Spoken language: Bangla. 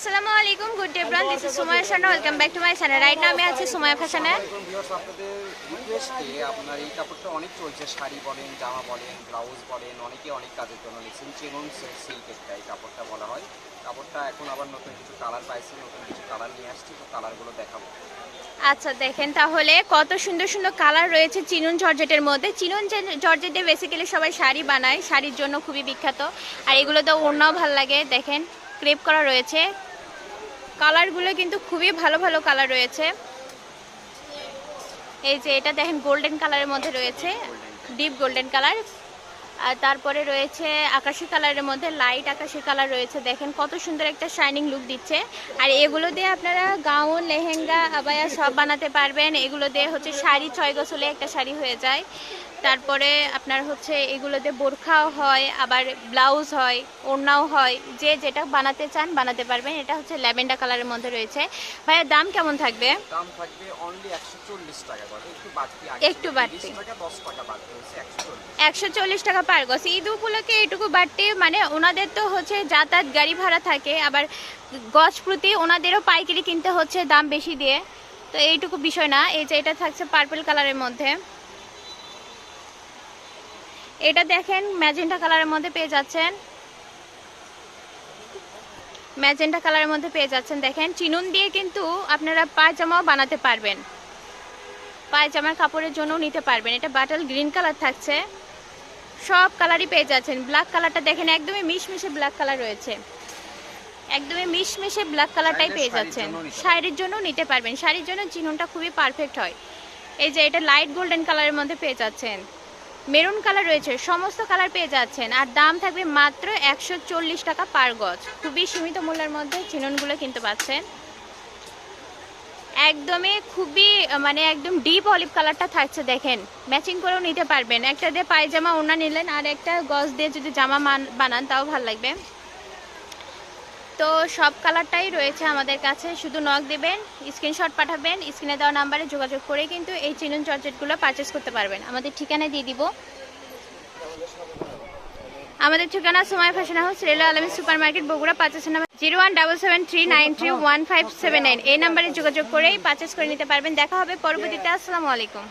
আসসালামু আলাইকুম, good day bran this is Sumaiya Shana welcome back to my channel right now আমি আছি সুমায়া ফ্যাশনে আপনাদের আপনার এই কাপড়টা অনেক চলছে শাড়ি বলেন জামা বলেন ব্লাউজ বলেন অনেকে অনেক কাজের জন্য লিখছেন চেগুন সিল্কেরটা এই কাপড়টা বলা হয় কাপড়টা এখন আবার নতুন কিছু কালার পাইছি নতুন কিছু কালার নিয়ে আসছি তো কালারগুলো দেখাবো আচ্ছা দেখেন, তাহলে কত সুন্দর সুন্দর কালার রয়েছে চিনুন জর্জেটের মধ্যে। চিনুন জর্জেটে বেসিক্যালি সবাই শাড়ি বানায়, শাড়ির জন্য খুবই বিখ্যাত। আর এগুলো তো ওড়নাও ভালো লাগে। দেখেন ক্রেপ করা রয়েছে। কালারগুলো কিন্তু খুবই ভালো ভালো কালার রয়েছে। এই যে এটা দেখেন গোল্ডেন কালারের মধ্যে রয়েছে। ডিপ গোল্ডেন কালার আর তারপরে রয়েছে আকাশি কালারের মধ্যে লাইট আকাশি কালার রয়েছে। দেখেন কত সুন্দর একটা শাইনিং লুক দিচ্ছে। আর এগুলো দিয়ে আপনারা গাউন লেহেঙ্গা আবায়া সব বানাতে পারবেন। এগুলো দিয়ে হচ্ছে শাড়ি ছয় গছলে একটা শাড়ি হয়ে যায়। তারপরে আপনার হচ্ছে এগুলোতে বোরখাও হয় আবার ব্লাউজ হয় ওড়নাও হয়। যে যেটা বানাতে চান বানাতে পারবেন। এটা হচ্ছে ল্যাভেন্ডার কালারের মধ্যে রয়েছে। ভাইয়া দাম কেমন থাকবে? দাম থাকবে অনলি একশো চল্লিশ টাকা করে। একটু বাড়তি একটু বাড়তি। 30 টাকা বাড়তি হয়েছে একশো চল্লিশ টাকা পার গজ। ঈদ উপলক্ষে এটুকু বাড়তে মানে ওনাদের তো হচ্ছে যাতায়াত গাড়ি ভাড়া থাকে, আবার গজ প্রতি ওনাদেরও পাইকারি কিনতে হচ্ছে দাম বেশি দিয়ে। তো এইটুকু বিষয় না, এই যে এটা থাকছে পার্পল কালারের মধ্যে। এটা দেখেন ম্যাজেন্টা কালারের মধ্যে পেয়ে যাচ্ছেন। ম্যাজেন্টা কালারের মধ্যে পেয়ে যাচ্ছেন। দেখেন, চিনুন দিয়ে কিন্তু আপনারা পায়জামাও বানাতে পারবেন। পায়জামার কাপড়ের জন্য নিতে পারবেন। এটা বাটাল গ্রিন কালার থাকছে। সব কালারই পেয়ে যাচ্ছেন। ব্ল্যাক কালারটা দেখেন একদমই মিশমিশে ব্ল্যাক কালার রয়েছে। একদমই মিশমিশে ব্ল্যাক কালারটাই পেয়ে যাচ্ছেন। শাড়ির জন্য নিতে পারবেন। শাড়ির জন্য চিনুনটা খুবই পারফেক্ট হয়। এই যে এটা লাইট গোল্ডেন কালারের মধ্যে পেয়ে যাচ্ছেন। মেরুন কালার রয়েছে সমস্ত কালার পেয়ে যাচ্ছেন। আর দাম থাকবে মাত্র একশো চল্লিশ টাকা পার গজ। খুবই সীমিত মূল্যের মধ্যে চিনুনগুলো কিনতে পাচ্ছেন। একদমই খুবই মানে একদম ডিপ অলিভ কালারটা থাকছে দেখেন। ম্যাচিং করেও নিতে পারবেন। একটা দিয়ে পায়জামা ওনা নিলেন আর একটা গজ দিয়ে যদি জামা বানান তাও ভালো লাগবে। তো সব কালারটাই রয়েছে আমাদের কাছে। শুধু নক দেবেন স্ক্রিনশট পাঠাবেন স্ক্রিনে দেওয়া নাম্বারে যোগাযোগ করে কিন্তু এই চিনুন চর্চেটগুলো পারচেস করতে পারবেন। আমাদের ঠিকানা দিয়ে দিব। আমাদের ঠিকানা সময় ফ্যাশন হাউস রেলো আলমী supermarket Bogura পাঁচেস number zero one double seven three nine three one five seven nine. এই নাম্বারে যোগাযোগ করেই পারচেস করে নিতে পারবেন। দেখা হবে পরবর্তীতে। আসসালামু আলাইকুম।